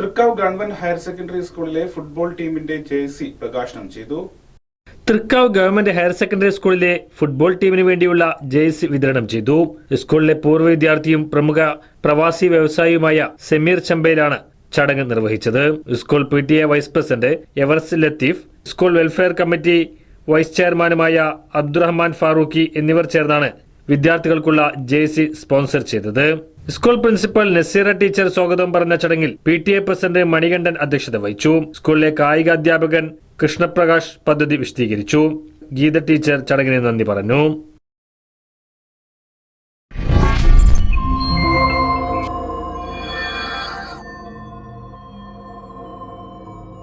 Thrikkavu government higher secondary സ്കൂളിലെ football ടീമിന്റെ jersey പ്രകാശനം ചെയ്തു. തൃക്കാവ് ഗവൺമെന്റ് ഹയർ സെക്കൻഡറി സ്കൂളിലെ ഫുട്ബോൾ ടീമിന് വേണ്ടിയുള്ള ജേഴ്സി വിതരണം ചെയ്തു. സ്കൂളിലെ പൂർവ വിദ്യാർത്ഥിയും പ്രമുഖ പ്രവാസി വ്യവസായിയുമായ സമീർ ചമ്പയിലാണ് ചടങ്ങ് നിർവഹിച്ചത്. School P T A vice president എവർസ് Latheef school welfare committee vice ചെയർമാനുമായ അബ്ദുറഹ്മാൻ ഫാറൂഖി എന്നിവർ ചേർന്നാണ് വിദ്യാർത്ഥികൾക്കുള്ള ജേഴ്സി സ്പോൺസർ ചെയ്തത്. സ്കൂൾ പ്രിൻസിപ്പൽ നസീറ ടീച്ചർ സ്വാഗതം പറഞ്ഞ ചടങ്ങിൽ P T A president Manikandan അധ്യക്ഷത വഹിച്ചു. സ്കൂളിലെ കായിക അധ്യാപകൻ കൃഷ്ണപ്രകാശ് പദ്ധതി വിശദീകരിച്ചു. ഗീത ടീച്ചർ ചടങ്ങിന് നന്ദി പറഞ്ഞു.